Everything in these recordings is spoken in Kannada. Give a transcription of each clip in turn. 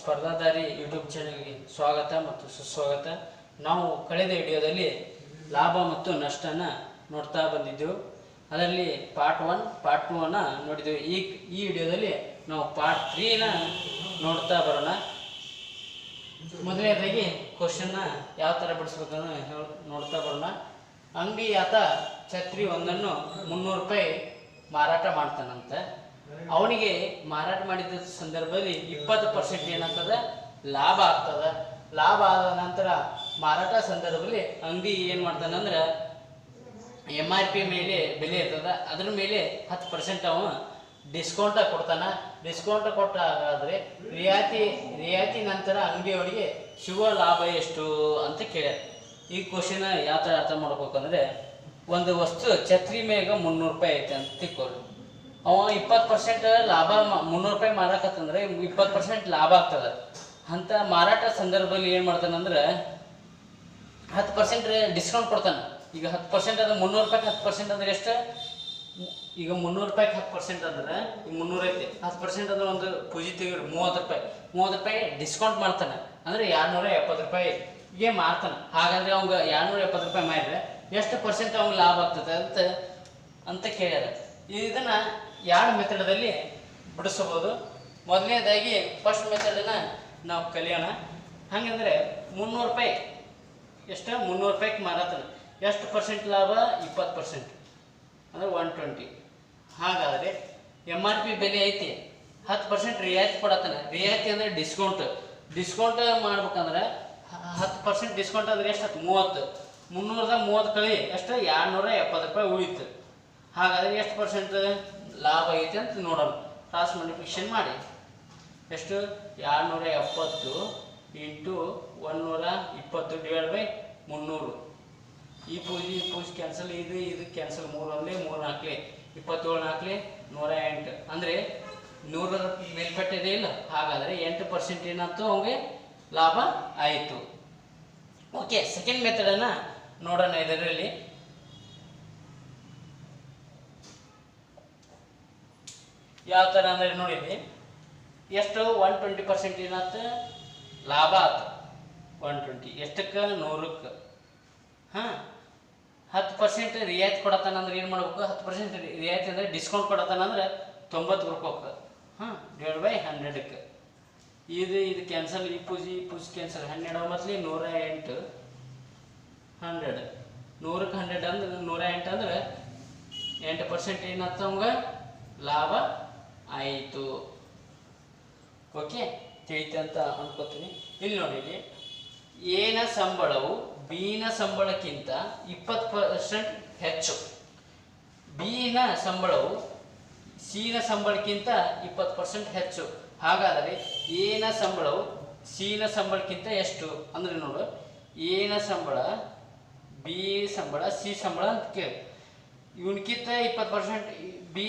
ಸ್ಪರ್ಧಾಧಾರಿ ಯೂಟ್ಯೂಬ್ ಚಾನೆಲ್ಗೆ ಸ್ವಾಗತ ಮತ್ತು ಸುಸ್ವಾಗತ. ನಾವು ಕಳೆದ ವಿಡಿಯೋದಲ್ಲಿ ಲಾಭ ಮತ್ತು ನಷ್ಟನ ನೋಡ್ತಾ ಬಂದಿದ್ದೆವು. ಅದರಲ್ಲಿ ಪಾರ್ಟ್ ಒನ್ ಪಾರ್ಟ್ ಟೂ ಅನ್ನ ನೋಡಿದ್ದೆವು. ಈ ಈ ವಿಡಿಯೋದಲ್ಲಿ ನಾವು ಪಾರ್ಟ್ ತ್ರೀನ ನೋಡ್ತಾ ಬರೋಣ. ಮೊದಲನೇದಾಗಿ ಕ್ವಶನ್ನ ಯಾವ ಥರ ಬಿಡಿಸ್ಬೇಕನ್ನು ನೋಡ್ತಾ ಬರೋಣ. ಅಂಗಡಿ ಆತ ಛತ್ರಿ ಒಂದನ್ನು ಮುನ್ನೂರು ರೂಪಾಯಿ ಮಾರಾಟ ಮಾಡ್ತಾನಂತೆ. ಅವನಿಗೆ ಮಾರಾಟ ಮಾಡಿದ ಸಂದರ್ಭದಲ್ಲಿ ಇಪ್ಪತ್ತು ಪರ್ಸೆಂಟ್ ಏನಾಗ್ತದ? ಲಾಭ ಆಗ್ತದ. ಲಾಭ ಆದ ನಂತರ ಮಾರಾಟ ಸಂದರ್ಭದಲ್ಲಿ ಅಂಗಡಿ ಏನು ಮಾಡ್ತಾನಂದ್ರೆ ಎಂ ಆರ್ ಪಿ ಮೇಲೆ ಬೆಲೆ ಇರ್ತದ. ಅದ್ರ ಮೇಲೆ ಹತ್ತು ಪರ್ಸೆಂಟ್ ಅವನು ಡಿಸ್ಕೌಂಟ್ ಕೊಡ್ತಾನ. ಡಿಸ್ಕೌಂಟ್ ಕೊಟ್ಟಾಗಾದ್ರೆ ರಿಯಾಯಿತಿ ರಿಯಾಯಿತಿ ನಂತರ ಅಂಗಡಿಯವರಿಗೆ ಸಿಗುವ ಲಾಭ ಎಷ್ಟು ಅಂತ ಕೇಳ್ಯಾರ. ಈ ಕ್ವಶನ್ ಯಾವ ಥರ ಅರ್ಥ ಮಾಡ್ಬೇಕಂದ್ರೆ ಒಂದು ವಸ್ತು ಛತ್ರಿ ಮೇಗ ಮುನ್ನೂರು ರೂಪಾಯಿ ಐತೆ ಅಂತ ತಿಳ್ಕೊಳ್ಳಿ ಅವ ಇಪ್ಪತ್ತು ಪರ್ಸೆಂಟ್ ಲಾಭ ಮುನ್ನೂರು ರೂಪಾಯಿ ಮಾರಾಕತ್ತಂದ್ರೆ ಇಪ್ಪತ್ತು ಪರ್ಸೆಂಟ್ ಲಾಭ ಆಗ್ತದ. ಅಂತ ಮಾರಾಟ ಸಂದರ್ಭದಲ್ಲಿ ಏನು ಮಾಡ್ತಾನಂದ್ರೆ ಹತ್ತು ಪರ್ಸೆಂಟ್ ಡಿಸ್ಕೌಂಟ್ ಕೊಡ್ತಾನೆ. ಈಗ ಹತ್ತು ಪರ್ಸೆಂಟ್ ಅಂದ್ರೆ ಮುನ್ನೂರು ರೂಪಾಯಿ ಹತ್ತು ಪರ್ಸೆಂಟ್ ಅಂದ್ರೆ ಎಷ್ಟು? ಈಗ ಮುನ್ನೂರು ರೂಪಾಯಿ ಹತ್ತು ಪರ್ಸೆಂಟ್ ಅಂದ್ರೆ, ಈಗ ಮುನ್ನೂರು ಐತಿ. ಹತ್ತು ಪರ್ಸೆಂಟ್ ಅಂದ್ರೆ ಒಂದು ಪೂಜಿ ತೆಗಿರಿ ಮೂವತ್ತು ರೂಪಾಯಿ. ಮೂವತ್ತು ರೂಪಾಯಿ ಡಿಸ್ಕೌಂಟ್ ಮಾಡ್ತಾನೆ. ಅಂದ್ರೆ ಎರಡ್ನೂರ ಎಪ್ಪತ್ತು ರೂಪಾಯಿಗೆ ಮಾರ್ತಾನೆ. ಹಾಗಾದ್ರೆ ಅವಂಗ ಎರಡ್ನೂರ ಎಪ್ಪತ್ತು ರೂಪಾಯಿ ಮಾರಿದ್ರೆ ಎಷ್ಟು ಪರ್ಸೆಂಟ್ ಅವ್ನಿಗೆ ಲಾಭ ಆಗ್ತದೆ ಅಂತ ಅಂತ ಕೇಳ್ಯಾರ. ಇದನ್ನ ಎರಡು ಮೆಥಡದಲ್ಲಿ ಬಿಡಿಸಬಹುದು ಮೊದಲನೇದಾಗಿ ಫಸ್ಟ್ ಮೆಥಡನ್ನ ನಾವು ಕಲಿಯೋಣ. ಹಂಗಂದ್ರೆ ಮುನ್ನೂರು ರೂಪಾಯಿ. ಎಷ್ಟು? ಮುನ್ನೂರು ರೂಪಾಯಿಗೆ ಮಾರಾತನ. ಎಷ್ಟು ಪರ್ಸೆಂಟ್ ಲಾಭ? ಇಪ್ಪತ್ತು ಪರ್ಸೆಂಟ್ ಅಂದರೆ ಒನ್ ಟ್ವೆಂಟಿ ಹಾಗಾದರೆ ಎಂ ಆರ್ ಪಿ ಬೆಲೆ ಐತಿ. ಹತ್ತು ಪರ್ಸೆಂಟ್ ರಿಯಾಯಿತಿ ಕೊಡತ್ತಾನೆ. ರಿಯಾಯಿತಿ ಅಂದರೆ ಡಿಸ್ಕೌಂಟ್ ಡಿಸ್ಕೌಂಟ್ ಮಾಡ್ಬೇಕಂದ್ರೆ ಹತ್ತು ಪರ್ಸೆಂಟ್ ಡಿಸ್ಕೌಂಟ್ ಅಂದ್ರೆ ಎಷ್ಟು? ಮೂವತ್ತು. ಮುನ್ನೂರದ ಮೂವತ್ತು ಕಳಿ ಎಷ್ಟು? ಎರಡು ನೂರ ಎಪ್ಪತ್ತು ರೂಪಾಯಿ ಉಳಿತು. ಹಾಗಾದರೆ ಎಷ್ಟು ಪರ್ಸೆಂಟ್ ಲಾಭ ಐತೆ ಅಂತ ನೋಡೋಣ ಕ್ರಾಸ್ ಮಲ್ಟಿಪ್ಲಿಕೇಶನ್ ಮಾಡಿ. ಎಷ್ಟು? ಎರಡ್ನೂರ ಎಪ್ಪತ್ತು ಇಂಟು ಒಂದೂರ ಇಪ್ಪತ್ತು ಡಿವೈಡ್ ಬೈ ಮುನ್ನೂರು. ಈ ಪೂಜೆ ಈ ಪೂಜೆ ಕ್ಯಾನ್ಸಲ್ ಇದು ಇದು ಕ್ಯಾನ್ಸಲ್ ಮೂರು ಒಂದೇ ಮೂರು ನಾಲ್ಕಲಿ. ಇಪ್ಪತ್ತೇಳು ನಾಲ್ಕಲಿ, ನೂರ ಎಂಟು. ಅಂದರೆ ನೂರರ ಮೇಲ್ಪಟ್ಟಿದೆ ಇಲ್ಲ. ಹಾಗಾದರೆ ಎಂಟು ಪರ್ಸೆಂಟ್ ಏನಂತೂ ಅವಂಗೆ ಲಾಭ ಆಯಿತು. ಓಕೆ ಸೆಕೆಂಡ್ ಮೆಥಡನ್ನು ನೋಡೋಣ ಇದರಲ್ಲಿ. ಯಾವ ಥರ ಅಂದರೆ ನೋಡಿರಿ, ಎಷ್ಟು ಒನ್ ಟ್ವೆಂಟಿ ಪರ್ಸೆಂಟ್ ಏನಾಯ್ತು ಲಾಭ ಆಯ್ತು ಒನ್ ಟ್ವೆಂಟಿ ಎಷ್ಟಕ್ಕೆ? ನೂರಕ್ಕೆ. ಹಾಂ? ಹತ್ತು ಪರ್ಸೆಂಟ್ ರಿಯಾಯಿತಿ ಕೊಡತ್ತಾನಂದ್ರೆ ಏನು ಮಾಡ್ಬೇಕು? ಹತ್ತು ಪರ್ಸೆಂಟ್ ರಿಯಾಯಿತಿ ಅಂದರೆ ಡಿಸ್ಕೌಂಟ್ ಕೊಡತ್ತಾನಂದ್ರೆ ತೊಂಬತ್ತು ರೂಪಾಯಿ ಹಾಂ? ಡಿವೈಡ್ ಬೈ ಹಂಡ್ರೆಡಕ್ಕೆ ಇದು ಇದು ಕ್ಯಾನ್ಸಲ್ ಈ ಪೂಜಿ ಈ ಪೂಜಿ ಕ್ಯಾನ್ಸಲ್ ಹನ್ನೆರಡು ಒಂಬತ್ತಲಿ ನೂರ ಎಂಟು. ಹಂಡ್ರೆಡ್ ನೂರಕ್ಕೆ ಹಂಡ್ರೆಡ್ ಅಂದ್ರೆ ನೂರ ಎಂಟು ಅಂದ್ರೆ ಎಂಟು ಪರ್ಸೆಂಟ್ ಏನಾಗ್ತದೆ ಅವಂಗೆ ಲಾಭ ಆಯಿತು. ಓಕೆ ತಿಳಿತ ಅಂತ ಅನ್ಕೋತೀನಿ. ಇಲ್ಲಿ ನೋಡಿ ಏನ ಸಂಬಳವು ಬಿನ ಸಂಬಳಕ್ಕಿಂತ ಇಪ್ಪತ್ತು ಪರ್ಸೆಂಟ್ ಹೆಚ್ಚು. ಬಿನ ಸಂಬಳವು ಸಿನ ಸಂಬಳಕ್ಕಿಂತ ಇಪ್ಪತ್ತು ಪರ್ಸೆಂಟ್ ಹೆಚ್ಚು. ಹಾಗಾದರೆ ಏನ ಸಂಬಳವು ಸಿನ ಸಂಬಳಕ್ಕಿಂತ ಎಷ್ಟು? ಅಂದರೆ ನೋಡು. ಏನ ಸಂಬಳ? ಬಿ ಸಂಬಳ, ಸಿ ಸಂಬಳ ಅಂತ ಕೇಳಿ. ಇವನ್ಕಿಂತ ಇಪ್ಪತ್ತು ಪರ್ಸೆಂಟ್ ಬಿ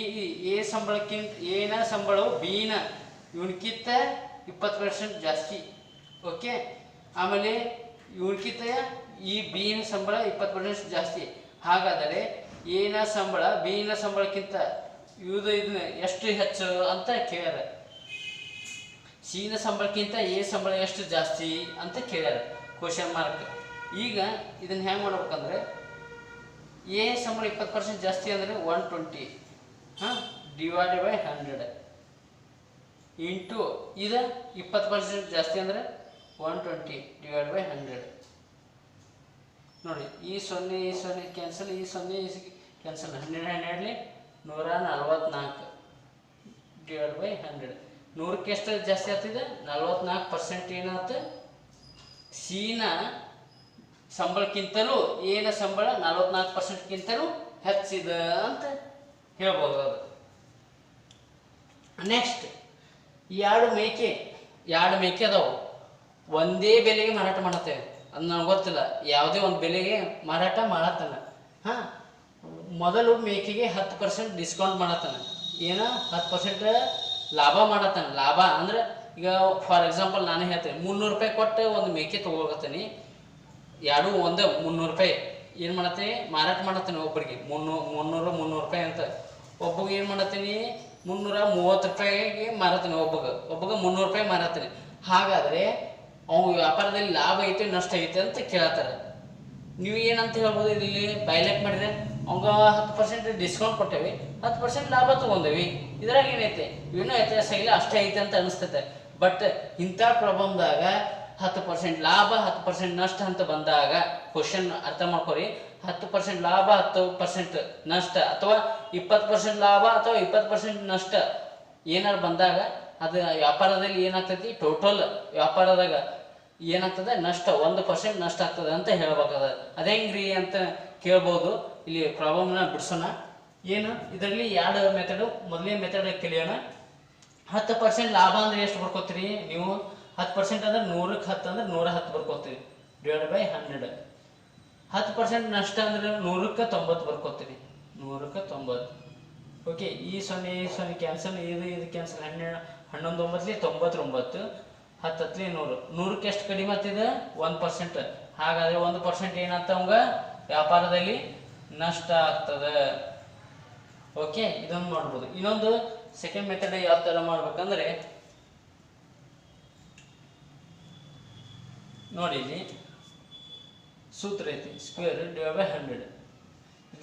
ಎ ಸಂಬಳಕ್ಕಿಂತ ಏನ ಸಂಬಳವು ಬಿನ ಇವನ್ಕಿಂತ ಇಪ್ಪತ್ತು ಪರ್ಸೆಂಟ್ ಜಾಸ್ತಿ. ಓಕೆ? ಆಮೇಲೆ ಇವನ್ಕಿಂತ ಈ ಬಿನ ಸಂಬಳ ಇಪ್ಪತ್ತು ಪರ್ಸೆಂಟ್ ಜಾಸ್ತಿ. ಹಾಗಾದರೆ ಏನ ಸಂಬಳ ಬಿನ ಸಂಬಳಕ್ಕಿಂತ ಇವ್ದ ಇದನ್ನ ಎಷ್ಟು ಹೆಚ್ಚು ಅಂತ ಕೇಳ್ಯಾರ. ಸೀನ ಸಂಬಳಕ್ಕಿಂತ ಎ ಸಂಬಳ ಎಷ್ಟು ಜಾಸ್ತಿ ಅಂತ ಕೇಳ್ಯಾರ. ಕ್ವಶನ್ ಮಾರ್ಕ್ ಈಗ ಇದನ್ನು ಹೆಂಗೆ ಮಾಡ್ಬೇಕಂದ್ರೆ ಎ ಸಂಬಳ ಇಪ್ಪತ್ತು ಪರ್ಸೆಂಟ್ ಜಾಸ್ತಿ ಅಂದರೆ ಒನ್ ಟ್ವೆಂಟಿ ಹಾಂ? ಡಿವೈಡ್ ಬೈ ಹಂಡ್ರೆಡ್ ಇಂಟು ಇದು ಇಪ್ಪತ್ತು ಪರ್ಸೆಂಟ್ ಜಾಸ್ತಿ ಅಂದರೆ one twenty divide by hundred ನೋಡಿ, ಈ ಸೊನ್ನೆ ಈ ಸೊನ್ನೆ ಕ್ಯಾನ್ಸಲ್ ಈ ಸೊನ್ನೆ, ಈ ಕ್ಯಾನ್ಸಲ್ ಹನ್ನೆರಡು ಹನ್ನೆರಡಲಿ ನೂರ ನಲ್ವತ್ನಾಲ್ಕು ಡಿವೈಡ್ ಬೈ ಹಂಡ್ರೆಡ್ ನೂರಕ್ಕೆ ಎಷ್ಟು ಜಾಸ್ತಿ ಆಗ್ತಿದೆ? ನಲ್ವತ್ನಾಲ್ಕು ಪರ್ಸೆಂಟ್ ಏನಾಗುತ್ತೆ? ಸಿನ ಸಂಬಳಕ್ಕಿಂತಲೂ ಏನ ಸಂಬಳ? ನಲವತ್ನಾಲ್ಕು ಪರ್ಸೆಂಟ್ಗಿಂತಲೂ ಹೆಚ್ಚಿದ ಅಂತ ಹೇಳ್ಬೋದು ಅದು. ನೆಕ್ಸ್ಟ್ ಎರಡು ಮೇಕೆ ಎರಡು ಮೇಕೆ ಅದಾವು. ಒಂದೇ ಬೆಲೆಗೆ ಮಾರಾಟ ಮಾಡತ್ತೇವೆ ಅದು ನನಗೆ ಗೊತ್ತಿಲ್ಲ. ಯಾವುದೇ ಒಂದು ಬೆಲೆಗೆ ಮಾರಾಟ ಮಾಡತ್ತಾನ. ಹಾಂ, ಮೊದಲು ಮೇಕೆಗೆ ಹತ್ತು ಪರ್ಸೆಂಟ್ ಡಿಸ್ಕೌಂಟ್ ಮಾಡತ್ತಾನ. ಏನ? ಹತ್ತು ಪರ್ಸೆಂಟ್ ಲಾಭ ಮಾಡತ್ತಾನ. ಲಾಭ ಅಂದ್ರೆ ಈಗ ಫಾರ್ ಎಕ್ಸಾಂಪಲ್ ನಾನು ಹೇಳ್ತೇನೆ, ಮುನ್ನೂರು ರೂಪಾಯಿ ಕೊಟ್ಟು ಒಂದು ಮೇಕೆ ತೊಗೊಳಕತ್ತೀನಿ ಎರಡು ಒಂದೇ ಮುನ್ನೂರು ರೂಪಾಯಿ. ಏನು ಮಾಡತ್ತೀನಿ ಮಾರಾಟ ಮಾಡತ್ತೀನಿ ಒಬ್ಬರಿಗೆ. ಮುನ್ನೂರು ಮುನ್ನೂರು ಮುನ್ನೂರು ರೂಪಾಯಿ ಅಂತ. ಒಬ್ಬಗೆ ಏನು ಮಾಡತ್ತೀನಿ? ಮುನ್ನೂರ ಮೂವತ್ತು ರೂಪಾಯಿಗೆ ಮಾರತ್ತೀನಿ ಒಬ್ಬಗೆ. ಒಬ್ಬಗೆ ಮುನ್ನೂರು ರೂಪಾಯಿ ಮಾರತ್ತೀನಿ ಹಾಗಾದ್ರೆ ಅವು ವ್ಯಾಪಾರದಲ್ಲಿ ಲಾಭ ಐತೆ, ನಷ್ಟ ಐತೆ ಅಂತ ಕೇಳ್ತಾರೆ. ನೀವು ಏನಂತ ಹೇಳ್ಬೋದು ಇಲ್ಲಿ ಬೈಲೆಕ್ ಮಾಡಿದ್ರೆ ಅವಂಗ ಹತ್ತು ಪರ್ಸೆಂಟ್ ಡಿಸ್ಕೌಂಟ್ ಕೊಟ್ಟೇವಿ. ಹತ್ತು ಪರ್ಸೆಂಟ್ ಲಾಭ ತಗೊಂಡೇವಿ. ಇದ್ರಾಗ ಏನೈತೆ? ಏನೂ ವ್ಯತ್ಯಾಸ ಇಲ್ಲ, ಅಷ್ಟೇ ಐತೆ ಅಂತ ಅನಿಸ್ತೈತೆ. ಬಟ್ ಇಂಥ ಪ್ರಾಬ್ಲಮ್ದಾಗ ಹತ್ತು ಪರ್ಸೆಂಟ್ ಲಾಭ, ಹತ್ತು ಪರ್ಸೆಂಟ್ ನಷ್ಟ ಅಂತ ಬಂದಾಗ ಕ್ವಶನ್ ಅರ್ಥ ಮಾಡ್ಕೊರಿ ಹತ್ತು ಪರ್ಸೆಂಟ್ ಲಾಭ, ಹತ್ತು ಪರ್ಸೆಂಟ್ ನಷ್ಟ ಅಥವಾ ಇಪ್ಪತ್ತು ಪರ್ಸೆಂಟ್ ಲಾಭ ಅಥವಾ ಇಪ್ಪತ್ತು ಪರ್ಸೆಂಟ್ ನಷ್ಟ ಏನಾರು ಬಂದಾಗ ಅದು ವ್ಯಾಪಾರದಲ್ಲಿ ಏನಾಗ್ತೈತಿ? ಟೋಟಲ್ ವ್ಯಾಪಾರದಾಗ ಏನಾಗ್ತದೆ? ನಷ್ಟ, ಒಂದು ಪರ್ಸೆಂಟ್ ನಷ್ಟ ಆಗ್ತದೆ ಅಂತ ಹೇಳ್ಬೇಕಾದ. ಅದೇ ಹೆಂಗ್ರಿ ಅಂತ ಕೇಳ್ಬೋದು. ಇಲ್ಲಿ ಪ್ರಾಬ್ಲಮ್ನ ಬಿಡಿಸೋಣ. ಏನು? ಇದರಲ್ಲಿ ಎರಡು ಮೆಥಡು ಮೊದಲನೇ ಮೆಥಡ್ ಕಲಿಯೋಣ ಹತ್ತು ಪರ್ಸೆಂಟ್ ಲಾಭ ಅಂದ್ರೆ ಎಷ್ಟು ಬರ್ಕೋತೀರಿ ನೀವು? ಹತ್ತು ಪರ್ಸೆಂಟ್ ಅಂದ್ರೆ ನೂರಕ್ಕೆ ಹತ್ತು ಅಂದ್ರೆ ನೂರ ಹತ್ತು ಬರ್ಕೋತೀವಿ. ಡಿವೈಡ್ ಬೈ ಹಂಡ್ರೆಡ್ ಹತ್ತು ಪರ್ಸೆಂಟ್ ನಷ್ಟ ಅಂದ್ರೆ ನೂರಕ್ಕೆ ತೊಂಬತ್ತು ಬರ್ಕೋತೀವಿ. ನೂರಕ್ಕೆ ತೊಂಬತ್ತು. ಓಕೆ ಈ ಸೊನ್ನೆ ಈ ಸೊನ್ನೆ ಕ್ಯಾನ್ಸಲ್ ಇದು ಇದು ಕ್ಯಾನ್ಸಲ್ ಹನ್ನೆರಡು ಹನ್ನೊಂದು ಒಂಬತ್ತಲಿ ತೊಂಬತ್ತೊಂಬತ್ತು ಹತ್ತು ಹತ್ತಲಿ ನೂರು. ನೂರಕ್ಕೆ ಎಷ್ಟು ಕಡಿಮೆ ಆಗ್ತಿದೆ? ಒಂದು ಪರ್ಸೆಂಟ್ ಹಾಗಾದ್ರೆ ಒಂದು ಪರ್ಸೆಂಟ್ ಏನಂತ ಅವಂಗ ವ್ಯಾಪಾರದಲ್ಲಿ ನಷ್ಟ ಆಗ್ತದೆ. ಓಕೆ ಇದೊಂದು ಮಾಡ್ಬೋದು ಇನ್ನೊಂದು ಸೆಕೆಂಡ್ ಮೆಥಡ್ ಯಾವ ಥರ ಮಾಡ್ಬೇಕಂದ್ರೆ ನೋಡಿ ಇಲ್ಲಿ ಸೂತ್ರ ಐತಿ ಸ್ಕ್ವೇರ್ ಡಿವೈಡ್ ಬೈ ಹಂಡ್ರೆಡ್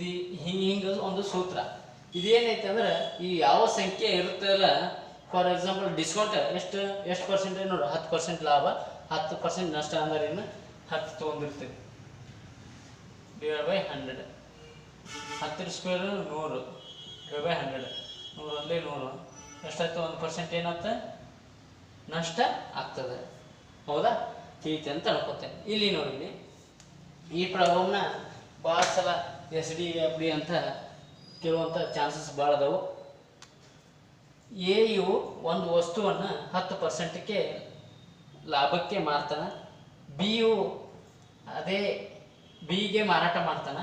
ಇದು ಹಿಂಗೆ ಒಂದು ಸೂತ್ರ. ಇದೇನೈತೆ ಅಂದ್ರೆ, ಈ ಯಾವ ಸಂಖ್ಯೆ ಇರುತ್ತಲ್ಲ ಫಾರ್ ಎಕ್ಸಾಂಪಲ್ ಡಿಸ್ಕೌಂಟ್ ಎಷ್ಟು ಎಷ್ಟು ಪರ್ಸೆಂಟ್ ನೋಡು, ಹತ್ತು ಪರ್ಸೆಂಟ್ ಲಾಭ, ಹತ್ತು ಪರ್ಸೆಂಟ್ ನಷ್ಟ ಅಂದ್ರೆ ಏನು ಹತ್ತು ತೊಗೊಂಡಿರ್ತೀವಿ. ಡಿವೈಡ್ ಬೈ ಹಂಡ್ರೆಡ್ ಹತ್ತರ ಸ್ಕ್ವೇರ್ ನೂರು. ಡಿವೈಡ್ ಬೈ ಹಂಡ್ರೆಡ್ ನೂರಲ್ಲಿ ನೂರು. ಎಷ್ಟಾಯ್ತು ಒಂದು ಪರ್ಸೆಂಟ್ ಏನಾಗ್ತದೆ? ನಷ್ಟ ಆಗ್ತದೆ. ಹೌದಾ? ತಿಳಿತೆ ಅಂತ ಅನ್ಕೋತೇನೆ ಇಲ್ಲಿ ನೋಡಿ ಇಲ್ಲಿ ಈ ಪ್ರಾಬ್ಲಮ್ನ ಭಾಳ ಸಲ ಎಸ್ ಡಿ ಎಫ್ ಡಿ ಅಂತ ಕೇಳುವಂಥ ಚಾನ್ಸಸ್ ಭಾಳ ಅದಾವು. ಎ ಯು ಒಂದು ವಸ್ತುವನ್ನು ಹತ್ತು ಪರ್ಸೆಂಟ್ಗೆ ಲಾಭಕ್ಕೆ ಮಾರ್ತಾನೆ. ಬಿ ಯು ಅದೇ ಬಿಗೆ ಮಾರಾಟ ಮಾಡ್ತಾನೆ.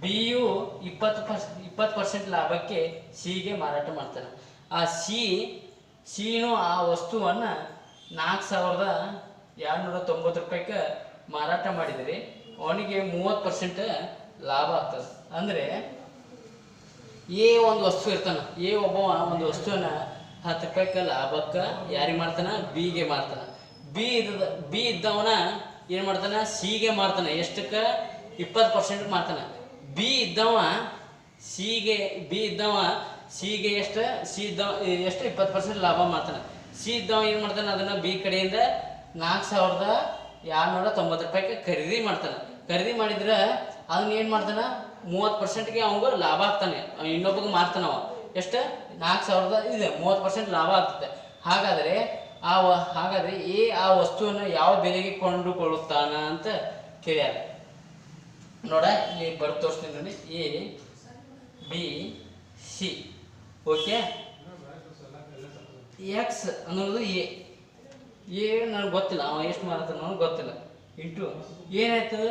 ಬಿ ಯು ಇಪ್ಪತ್ತು ಪರ್ಸ್, ಇಪ್ಪತ್ತು ಪರ್ಸೆಂಟ್ ಲಾಭಕ್ಕೆ ಸಿಗೆ ಮಾರಾಟ ಮಾಡ್ತಾನೆ. ಆ ಸಿ, ಸಿನು ಆ ವಸ್ತುವನ್ನು ನಾಲ್ಕು ಸಾವಿರದ ಎರಡುನೂರ ತೊಂಬತ್ತು ರೂಪಾಯಿಗೆ ಮಾರಾಟ ಮಾಡಿದರೆ. ಅವನಿಗೆ ಮೂವತ್ತು ಪರ್ಸೆಂಟ್ ಲಾಭ ಆಗ್ತದೆ. ಅಂದರೆ ಏ ಒಂದು ವಸ್ತು ಇರ್ತಾನ, ಏ ಒಬ್ಬ ಒಂದು ವಸ್ತುವನ್ನ ಹತ್ತು ರೂಪಾಯಿಗೆ ಲಾಭಕ್ಕೆ ಯಾರಿಗೆ ಮಾಡ್ತಾನ ಬಿಗೆ ಮಾರ್ತಾನ. ಬಿ ಇದ್ದ, ಬಿ ಇದ್ದವನ ಏನು ಮಾಡ್ತಾನ? ಸಿಗೆ ಮಾರ್ತಾನೆ. ಎಷ್ಟಕ್ಕೆ? ಇಪ್ಪತ್ತು ಪರ್ಸೆಂಟ್ ಮಾರ್ತಾನ. ಬಿ ಇದ್ದವ ಸಿಗೆ, ಬಿ ಇದ್ದವ ಸಿಗೆ ಎಷ್ಟು? ಸಿ ಇದ್ದವ, ಎಷ್ಟು? ಇಪ್ಪತ್ತು ಪರ್ಸೆಂಟ್ ಲಾಭ ಮಾಡ್ತಾನೆ ಸಿ ಇದ್ದವ ಏನು ಮಾಡ್ತಾನೆ? ಅದನ್ನು ಬಿ ಕಡೆಯಿಂದ ನಾಲ್ಕು ಸಾವಿರದ ಎರಡುನೂರ ತೊಂಬತ್ತು ರೂಪಾಯಿಗೆ ಖರೀದಿ ಮಾಡ್ತಾನೆ. ಖರೀದಿ ಮಾಡಿದ್ರೆ ಅದನ್ನ ಏನು ಮಾಡ್ತಾನೆ? ಮೂವತ್ತು ಪರ್ಸೆಂಟ್ಗೆ ಅವಂಗ ಲಾಭ ಆಗ್ತಾನೆ. ಇನ್ನೊಬ್ಬಗೆ ಮಾರ್ತಾನೆ ಅವ. ಎಷ್ಟು? ನಾಲ್ಕು ಸಾವಿರದ ಇದೆ, ಮೂವತ್ತು ಪರ್ಸೆಂಟ್ ಲಾಭ ಆಗ್ತದೆ. ಹಾಗಾದರೆ ಆ ಹಾಗಾದರೆ ಎ ಆ ವಸ್ತುವನ್ನು ಯಾವ ಬೆಲೆಗೆ ಕೊಂಡುಕೊಳ್ಳುತ್ತಾನ ಅಂತ ಕೇಳ್ಯಾರ. ನೋಡ, ಇಲ್ಲಿ ಬರ್ದು ತೋರಿಸ್ತೀನಿ ನೋಡಿ. A, B, C. Okay? X ಅನ್ನೋದು ಎ. ಎ ನನಗೆ ಗೊತ್ತಿಲ್ಲ, ಅವ ಎಷ್ಟು ಮಾರಾತಾನ ನನಗೆ ಗೊತ್ತಿಲ್ಲ. ಇಂಟು ಏನಾಯ್ತು?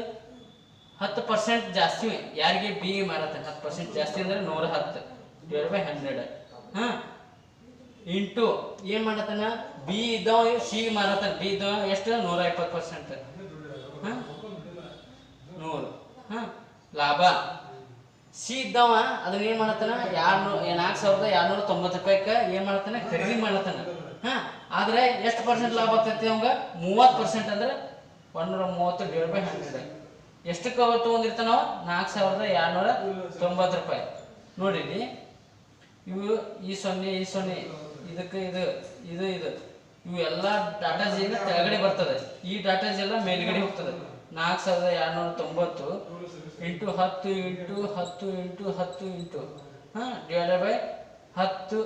ಹತ್ತು ಪರ್ಸೆಂಟ್ ಜಾಸ್ತಿ ಯಾರಿಗೆ ಬಿ ಮಾಡತ್ತೆ ಹತ್ತು ಪರ್ಸೆಂಟ್ ಜಾಸ್ತಿ ಅಂದರೆ ನೂರ ಹತ್ತು. ಡಿವೈಡ್ ಬೈ ಹಂಡ್ರೆಡ್ ಹಾಂ? ಇಂಟು ಏನು ಮಾಡತ್ತಾನ ಬಿ ಇದ್ದವ ಸಿ ಮಾರತ್ತಾನ ಬಿ ಇದ್ದವ ಎಷ್ಟು? ನೂರ ಇಪ್ಪತ್ತು ಪರ್ಸೆಂಟ್ ಹಾಂ? ನೂರು. ಹಾಂ? ಲಾಭ. ಸಿ ಇದ್ದವ, ಅದನ್ನ ಏನು ಮಾಡತ್ತಾನ ಎರಡು ನಾಲ್ಕು ಸಾವಿರದ ಎರಡ್ನೂರ ತೊಂಬತ್ತು ರೂಪಾಯಿಗೆ ಏನು ಮಾಡತ್ತಾನ ಖರೀದಿ ಮಾಡತ್ತಾನ ಹಾಂ? ಆದರೆ ಎಷ್ಟು ಪರ್ಸೆಂಟ್ ಲಾಭ ಆಗ್ತೈತಿ ಅವಂಗ? ಮೂವತ್ತು ಪರ್ಸೆಂಟ್ ಅಂದ್ರೆ ಒಂದೂರ ಮೂವತ್ತು ಡಿವೈಡ್ ಬೈ ಹಂಡ್ರೆಡ್ ಎಷ್ಟಕ್ಕೆ ಅವತ್ತು ಅವ? ನಾಲ್ಕು ಸಾವಿರದ ಎರಡುನೂರ ತೊಂಬತ್ತು ರೂಪಾಯಿ. ನೋಡಿ ಇಲ್ಲಿ, ಇವು ಈ ಸೊನ್ನೆ ಈ ಸೊನ್ನೆ, ಇದಕ್ಕೆ ಇದು ಇದು ಇದು. ಇವು ಎಲ್ಲ ಡಾಟಾಸ್ ಎಲ್ಲ ಕೆಳಗಡೆ ಬರ್ತದೆ. ಈ ಡಾಟಾಸ್ ಎಲ್ಲ ಮೇಲ್ಗಡೆ ಹೋಗ್ತದೆ. ನಾಲ್ಕು ಸಾವಿರದ ಎರಡುನೂರ ತೊಂಬತ್ತು ಇಂಟು ಹತ್ತು ಇಂಟು ಹತ್ತು ಇಂಟು ಹತ್ತು ಇಂಟು, ಹಾಂ ಡಿವೈಡ್ ಬೈ ಹತ್ತು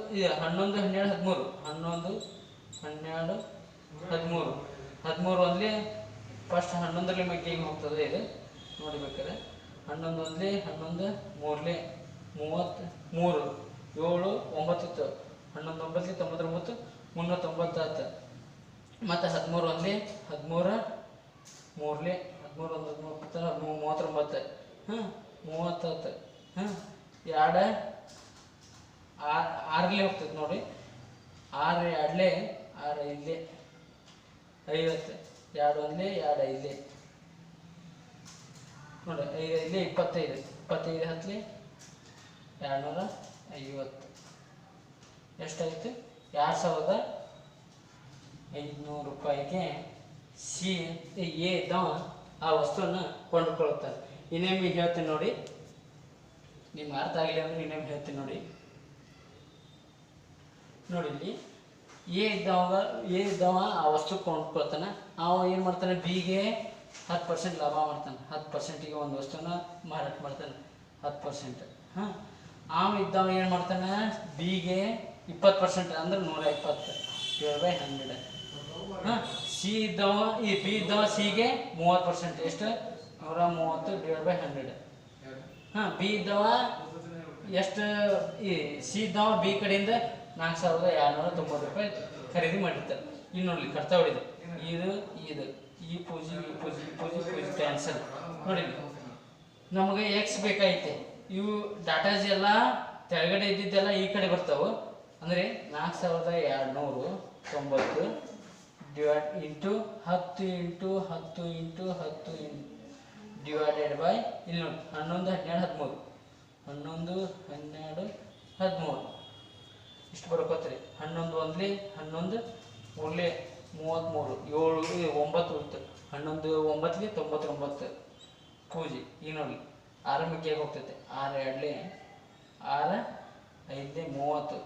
ಹನ್ನೊಂದು, ಹನ್ನೆರಡು, ಹದಿಮೂರು. ಹನ್ನೊಂದು ಹನ್ನೆರಡು, ಹದಿಮೂರು. ಹದಿಮೂರು ಒಂದ್ಲಿ ಫಸ್ಟ್ ಹನ್ನೊಂದರಲ್ಲಿ ಮಗ್ಗಿಗೆ ಹೋಗ್ತದೆ ಇದು. ನೋಡ್ಬೇಕಾದ್ರೆ ಹನ್ನೊಂದು ಒಂದ್ಲಿ ಹನ್ನೊಂದು, ಮೂರ್ಲಿ, ಮೂವತ್ತು, ಮೂರು, ಏಳು ಒಂಬತ್ತು ಇತ್ತು ಹನ್ನೊಂದು, ಒಂಬತ್ತು ತೊಂಬತ್ತೊಂಬತ್ತು ಮುನ್ನೂರ ತೊಂಬತ್ತಾತು ಮತ್ತು ಹದಿಮೂರು ಒಂದ್ಲಿ ಹದಿಮೂರು, ಮೂರ್ಲಿ, ಹದಿಮೂರು, ಒಂದು, ಹದಿಮೂರು ಹದಿಮೂರು, ಮೂವತ್ತೊಂಬತ್ತು. ಹಾಂ ಮೂವತ್ತತ್ತು ಹಾಂ ಎರಡು ಆರು ಆರ್ಲಿ ಹೋಗ್ತದೆ ನೋಡಿ. ಆರು, ಎರಡ್ಲೆ ಆರು ಐದ್ಲೆ ಐವತ್ತು. ಎರಡು ಒಂದ್ಲೆ ಎರಡು ಐದೆ ನೋಡಿ, ಐದು ಐದ್ಲೆ ಇಪ್ಪತ್ತೈದು. ಇಪ್ಪತ್ತೈದು ಹತ್ತಲಿ ಎರಡುನೂರ ಐವತ್ತು. ಎಷ್ಟಾಯಿತು? ಎರಡು ಸಾವಿರದ ಐದುನೂರು ರೂಪಾಯಿಗೆ ಸಿ ಎ ಇದ್ದವ ಆ ವಸ್ತುವನ್ನು ಕೊಂಡುಕೊಳ್ಳುತ್ತಾನೆ ಇನ್ನೇಮಿ ಹೇಳ್ತೀನಿ ನೋಡಿ. ನಿಮ್ಗೆ ಅರ್ಥ ಆಗಲಿ ಅಂದ್ರೆ ಇನ್ನೊಮ್ಮೆ ಹೇಳ್ತೀನಿ ನೋಡಿ. ನೋಡಿ ಇಲ್ಲಿ. ಎ ಇದ್ದವಾಗ ಎ ಇದ್ದವ, ಆ ವಸ್ತು ಕೊಂಡ್ಕೊಳ್ತಾನೆ. ಅವ ಏನು ಮಾಡ್ತಾನೆ? ಬಿಗೆ ಹತ್ತು ಪರ್ಸೆಂಟ್ ಲಾಭ ಮಾಡ್ತಾನೆ. ಹತ್ತು ಪರ್ಸೆಂಟಿಗೆ ಒಂದು ವಸ್ತುನ ಮಾರಾಟ ಮಾಡ್ತಾನೆ. ಹತ್ತು ಪರ್ಸೆಂಟ್ ಹಾಂ? ಅವ ಇದ್ದವ ಏನು ಮಾಡ್ತಾನೆ? ಬಿಗೆ ಇಪ್ಪತ್ತು ಪರ್ಸೆಂಟ್ ಅಂದ್ರೆ ನೂರ ಇಪ್ಪತ್ತು. ಏಳು ಬೈ ಹಂಡ್ರೆಡ್ ಹಾಂ? ಸಿ ಇದ್ದವ, ಈ ಬಿ ಇದ್ದವ ಸಿಗೆ ಮೂವತ್ತು ಪರ್ಸೆಂಟ್ ಎಷ್ಟು? ನೂರ ಮೂವತ್ತು ಡಿವೈಡ್ ಬೈ ಹಂಡ್ರೆಡ್ ಹಾಂ? ಬಿ ಇದ್ದವ, ಎಷ್ಟು? ಈ ಸಿ ಇದ್ದವ ಬಿ ಕಡೆಯಿಂದ ನಾಲ್ಕು ಸಾವಿರದ ಎರಡುನೂರ ತೊಂಬತ್ತು ರೂಪಾಯಿ ಖರೀದಿ ಮಾಡಿರ್ತಾರೆ. ಇನ್ನು ನೋಡಲಿ ಕರ್ತಾ ಹೊಡಿದು. ಇದು ಇದು, ಈ ಪೂಜೆ ಈ ಪೂಜೆ ಈ ಪೂಜೆ ಪೂಜೆ ಕ್ಯಾನ್ಸಲ್ ನೋಡಿ ನಮಗೆ ಎಕ್ಸ್ ಬೇಕಾಯ್ತೆ. ಇವು ಡಾಟಾಜ್ ಎಲ್ಲ ತೆಳಗಡೆ ಇದ್ದಿದ್ದೆಲ್ಲ ಈ ಕಡೆ ಬರ್ತಾವೆ. ಅಂದರೆ ನಾಲ್ಕು ಸಾವಿರದ ಎರಡುನೂರು ತೊಂಬತ್ತು ಡಿವೈಡ್ ಇಂಟು ಹತ್ತು ಇಂಟು ಹತ್ತು ಇಂಟು ಹತ್ತು ಡಿವೈಡೆಡ್ ಬೈ ಇಲ್ಲಿ ನೋಡಿ, ಹನ್ನೊಂದು, ಹನ್ನೆರಡು, ಹದಿಮೂರು. ಹನ್ನೊಂದು, ಹನ್ನೆರಡು, ಹದಿಮೂರು. ಇಷ್ಟು ಬರ್ಕೋತ್ರಿ. ಹನ್ನೊಂದು ಒಂದ್ಲಿ, ಹನ್ನೊಂದು ಮೂರ್ಲಿ ಮೂವತ್ತ್ಮೂರು ಏಳು ಒಂಬತ್ತು ಉಳಿತು ಹನ್ನೊಂದು ಒಂಬತ್ತಿಗೆ ತೊಂಬತ್ತೊಂಬತ್ತು. ಕೂಜಿ ಈಗ ನೋಡಿ ಆರಂಭಕ್ಕೆ ಹೋಗ್ತೈತೆ. ಆರು ಎರಡ್ಲಿ, ಆರು ಐದಲಿ ಮೂವತ್ತು.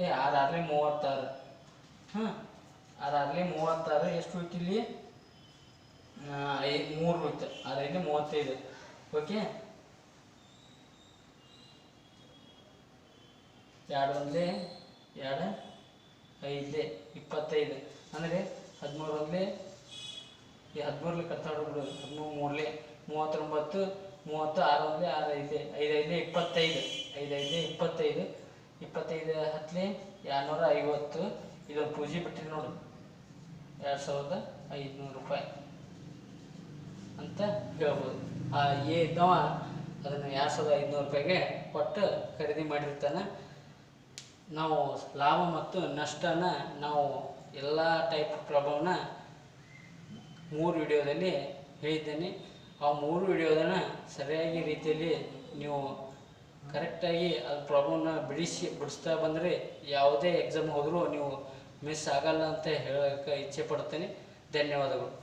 ಏ, ಆರು ಆರ್ಲಿ ಮೂವತ್ತಾರು. ಹಾಂ ಆರು ಆರ್ಲಿ ಮೂವತ್ತಾರು, ಎಷ್ಟು ಉಳಿತು ಇಲ್ಲಿ? ಐದು ಮೂರು ಉಳಿತು ಆರು ಐದು ಮೂವತ್ತೈದು. ಓಕೆ ಎರಡು ಒಂದ್ಲಿ ಎರಡು? ಐದೇ, ಇಪ್ಪತ್ತೈದು. ಅಂದರೆ ಹದಿಮೂರಲ್ಲಿ ಈ ಹದಿಮೂರಲ್ಲಿ ಕತ್ತಾಡ್ಬಿಡು ಹದಿಮೂರು ಮೂರಲಿ ಮೂವತ್ತೊಂಬತ್ತು, ಮೂವತ್ತು ಆರು ಒಂದ್ಲಿ ಆರು ಐದೇ ಐದು ಇಪ್ಪತ್ತೈದು. ಐದು ಐದು ಇಪ್ಪತ್ತೈದು. ಇಪ್ಪತ್ತೈದು, ಹತ್ತಲಿ, ಎರಡುನೂರ ಐವತ್ತು. ಇದೊಂದು ಪೂಜೆ ಬಿಟ್ಟಿರಿ ನೋಡು. ಎರಡು ಸಾವಿರದ ಐದುನೂರು ರೂಪಾಯಿ ಅಂತ ಹೇಳ್ಬೋದು. ಆ ಏ ಇದ್ದವ ಅದನ್ನು ಎರಡು ಸಾವಿರದ ಐದುನೂರು ರೂಪಾಯಿಗೆ ಕೊಟ್ಟು ಖರೀದಿ ಮಾಡಿರ್ತಾನೆ. ನಾವು ಲಾಭ ಮತ್ತು ನಷ್ಟನ ನಾವು ಎಲ್ಲ ಟೈಪ್ ಪ್ರಭಾವನ ಮೂರು ವಿಡಿಯೋದಲ್ಲಿ ಹೇಳಿದ್ದೇನೆ. ಆ ಮೂರು ವಿಡಿಯೋದನ್ನ ಸರಿಯಾಗಿ ರೀತಿಯಲ್ಲಿ ನೀವು ಕರೆಕ್ಟಾಗಿ ಅದು ಪ್ರಾಬ್ಲಮ್ನ ಬಿಡಿಸಿ ಬಿಡಿಸ್ತಾ ಬಂದರೆ ಯಾವುದೇ ಎಕ್ಸಾಮ್ ಹೋದರೂ ನೀವು ಮಿಸ್ ಆಗಲ್ಲ ಅಂತ ಹೇಳೋಕ್ಕೆ ಇಚ್ಛೆ ಪಡ್ತೇನೆ. ಧನ್ಯವಾದಗಳು.